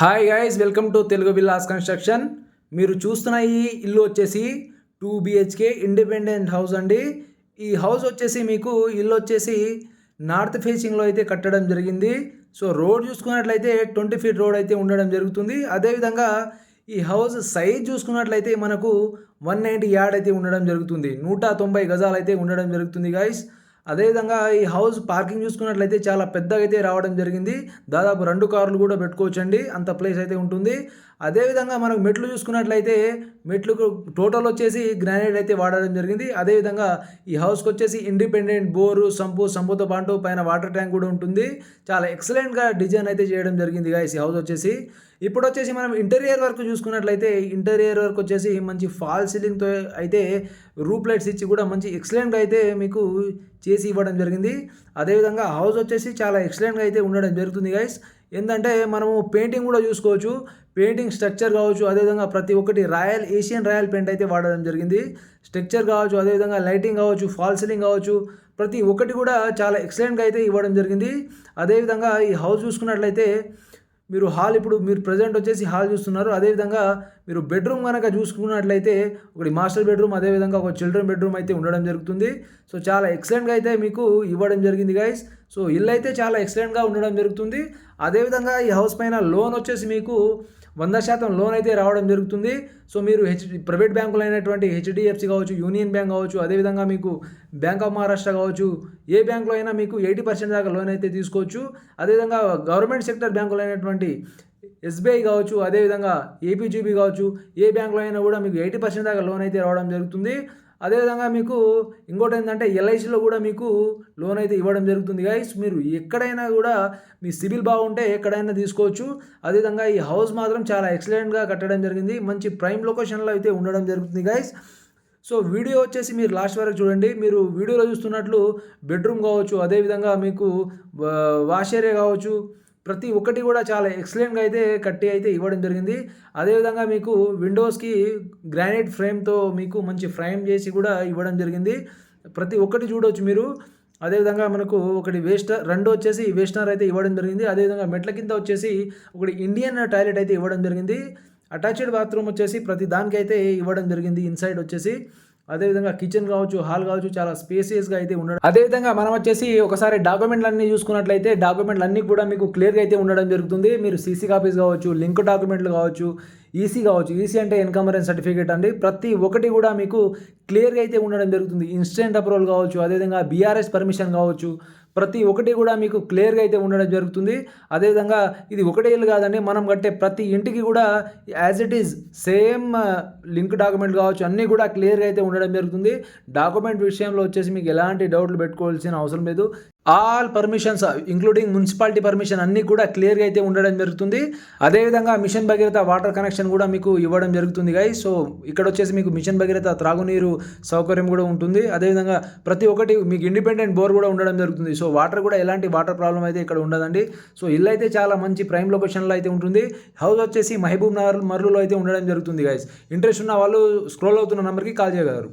Hi guys welcome to Telugu villas construction మీరు చూస్తున్న ఈ ఇల్లు వచ్చేసి టూ బిహెచ్కే ఇండిపెండెంట్ హౌస్ అండి. ఈ హౌస్ వచ్చేసి మీకు ఇల్లు వచ్చేసి నార్త్ ఫేసింగ్లో అయితే కట్టడం జరిగింది. సో రోడ్ చూసుకున్నట్లయితే ట్వంటీ ఫీట్ రోడ్ అయితే ఉండడం జరుగుతుంది. అదేవిధంగా ఈ హౌస్ సైజ్ చూసుకున్నట్లయితే మనకు వన్ నైంటీ యార్డ్ అయితే ఉండడం జరుగుతుంది. నూట తొంభై గజాలు అయితే ఉండడం జరుగుతుంది గాయస్ అదేవిధంగా ఈ హౌస్ పార్కింగ్ చూసుకున్నట్లయితే చాలా పెద్దగా అయితే రావడం జరిగింది. దాదాపు రెండు కార్లు కూడా పెట్టుకోవచ్చండి. అంత ప్లేస్ అయితే ఉంటుంది. అదేవిధంగా మనకు మెట్లు చూసుకున్నట్లయితే మెట్లకు టోటల్ వచ్చేసి గ్రానైట్ అయితే వాడడం జరిగింది. అదేవిధంగా ఈ హౌస్కి వచ్చేసి ఇండిపెండెంట్ బోరు సంపు సంపుతో పాటు పైన వాటర్ ట్యాంక్ కూడా ఉంటుంది. చాలా ఎక్సలెంట్గా డిజైన్ అయితే చేయడం జరిగింది గాయస్ ఈ హౌస్ వచ్చేసి. ఇప్పుడు వచ్చేసి మనం ఇంటీరియర్ వర్క్ చూసుకున్నట్లయితే ఇంటీరియర్ వర్క్ వచ్చేసి మంచి ఫాల్ సీలింగ్తో అయితే రూప్ లైట్స్ ఇచ్చి కూడా మంచి ఎక్సలెంట్గా అయితే మీకు చేసి ఇవ్వడం జరిగింది. అదేవిధంగా హౌస్ వచ్చేసి చాలా ఎక్సలెంట్గా అయితే ఉండడం జరుగుతుంది గైస్. ఏంటంటే మనము పెయింటింగ్ కూడా చూసుకోవచ్చు. పెయింటింగ్ స్ట్రక్చర్ కావచ్చు అదేవిధంగా ప్రతి ఒక్కటి రాయల్ ఏషియన్ రాయల్ పెయింట్ అయితే వాడడం జరిగింది. స్ట్రక్చర్ కావచ్చు అదేవిధంగా లైటింగ్ కావచ్చు ఫాల్ సీలింగ్ కావచ్చు ప్రతి ఒక్కటి కూడా చాలా ఎక్సలెంట్గా అయితే ఇవ్వడం జరిగింది. అదేవిధంగా ఈ హౌస్ చూసుకున్నట్లయితే మీరు హాల్ ఇప్పుడు మీరు ప్రజెంట్ వచ్చేసి హాల్ చూస్తున్నారు. అదేవిధంగా మీరు బెడ్రూమ్ కనుక చూసుకున్నట్లయితే ఒకటి మాస్టర్ బెడ్రూమ్ అదేవిధంగా ఒక చిల్డ్రన్ బెడ్రూమ్ అయితే ఉండడం జరుగుతుంది. సో చాలా ఎక్సలెంట్గా అయితే మీకు ఇవ్వడం జరిగింది గైస్ సో ఇల్లు అయితే చాలా ఎక్సలెంట్గా ఉండడం జరుగుతుంది. అదేవిధంగా ఈ హౌస్ పైన లోన్ వచ్చేసి మీకు వంద శాతం లోన్ అయితే రావడం జరుగుతుంది. సో మీరు హెచ్ ప్రైవేట్ బ్యాంకులు అయినటువంటి హెచ్డిఎఫ్సి కావచ్చు యూనియన్ బ్యాంక్ కావచ్చు అదేవిధంగా మీకు బ్యాంక్ ఆఫ్ మహారాష్ట్ర కావచ్చు ఏ బ్యాంకులో అయినా మీకు ఎయిటీ పర్సెంట్ దాకా లోన్ అయితే తీసుకోవచ్చు. అదేవిధంగా గవర్నమెంట్ సెక్టర్ బ్యాంకులు అయినటువంటి ఎస్బీఐ కావచ్చు అదేవిధంగా ఏపీజీబీ కావచ్చు ఏ బ్యాంకులో అయినా కూడా మీకు ఎయిటీ పర్సెంట్ దాకా లోన్ అయితే రావడం జరుగుతుంది. అదేవిధంగా మీకు ఇంకోటి ఏంటంటే ఎల్ఐసిలో కూడా మీకు లోన్ అయితే ఇవ్వడం జరుగుతుంది. గైస్ మీరు ఎక్కడైనా కూడా మీ సిబిల్ బాగుంటే ఎక్కడైనా తీసుకోవచ్చు. అదేవిధంగా ఈ హౌస్ మాత్రం చాలా ఎక్సలెంట్గా కట్టడం జరిగింది. మంచి ప్రైమ్ లొకేషన్లో అయితే ఉండడం జరుగుతుంది గైస్ సో వీడియో వచ్చేసి మీరు లాస్ట్ వరకు చూడండి. మీరు వీడియోలో చూస్తున్నట్లు బెడ్రూమ్ కావచ్చు అదేవిధంగా మీకు వాష్ ఏరియా కావచ్చు ప్రతి ఒక్కటి కూడా చాలా ఎక్సలెంట్గా అయితే కట్టి అయితే ఇవ్వడం జరిగింది. అదేవిధంగా మీకు విండోస్కి గ్రానైట్ ఫ్రేమ్తో మీకు మంచి ఫ్రేమ్ చేసి కూడా ఇవ్వడం జరిగింది. ప్రతి ఒక్కటి చూడవచ్చు మీరు. అదేవిధంగా మనకు ఒకటి వేస్టర్ రెండు వచ్చేసి వేస్టనర్ అయితే ఇవ్వడం జరిగింది. అదేవిధంగా మెట్ల కింద వచ్చేసి ఒకటి ఇండియన్ టాయిలెట్ అయితే ఇవ్వడం జరిగింది. అటాచ్డ్ బాత్రూమ్ వచ్చేసి ప్రతి దానికైతే ఇవ్వడం జరిగింది. ఇన్సైడ్ వచ్చేసి అదేవిధంగా కిచెన్ కావచ్చు హాల్ కావచ్చు చాలా స్పేసియస్గా అయితే ఉండడం. అదేవిధంగా మనం వచ్చేసి ఒకసారి డాక్యుమెంట్లన్నీ చూసుకున్నట్లయితే డాక్యుమెంట్లు అన్నీ కూడా మీకు క్లియర్గా అయితే ఉండడం జరుగుతుంది. మీరు సీసీ కాపీస్ కావచ్చు లింక్ డాక్యుమెంట్లు కావచ్చు ఈసీ కావచ్చు ఈసీ అంటే ఇన్కమరెన్స్ సర్టిఫికేట్ అండి. ప్రతి ఒక్కటి కూడా మీకు క్లియర్గా అయితే ఉండడం జరుగుతుంది. ఇన్స్టెంట్ అప్రూవల్ కావచ్చు అదేవిధంగా బీఆర్ఎస్ పర్మిషన్ కావచ్చు ప్రతి ఒక్కటి కూడా మీకు క్లియర్గా అయితే ఉండడం జరుగుతుంది. అదేవిధంగా ఇది ఒకటే ఇల్లు కాదండి మనం కట్టే ప్రతి ఇంటికి కూడా as it is same link document కావచ్చు అన్నీ కూడా క్లియర్గా అయితే ఉండడం జరుగుతుంది. డాక్యుమెంట్ విషయంలో వచ్చేసి మీకు ఎలాంటి డౌట్లు పెట్టుకోవాల్సిన అవసరం లేదు. All permissions including municipality permission అన్నీ కూడా క్లియర్గా అయితే ఉండడం జరుగుతుంది. అదేవిధంగా మిషన్ భగీరథ వాటర్ కనెక్షన్ కూడా మీకు ఇవ్వడం జరుగుతుంది గాయ సో ఇక్కడ వచ్చేసి మీకు మిషన్ భగీరథ త్రాగునీరు సౌకర్యం కూడా ఉంటుంది. అదేవిధంగా ప్రతి ఒక్కటి మీకు ఇండిపెండెంట్ బోర్ కూడా ఉండడం జరుగుతుంది. సో వాటర్ కూడా ఎలాంటి వాటర్ ప్రాబ్లం అయితే ఇక్కడ ఉండదండి. సో ఇల్లు అయితే చాలా మంచి ప్రైమ్ లొకేషన్లో అయితే ఉంటుంది. హౌస్ వచ్చేసి మహబూబ్ నగర్ మర్రులో అయితే ఉండడం జరుగుతుంది గాయస్ ఇంట్రెస్ట్ ఉన్న వాళ్ళు స్క్రోల్ అవుతున్న నెంబర్కి కాల్ చేయగలరు.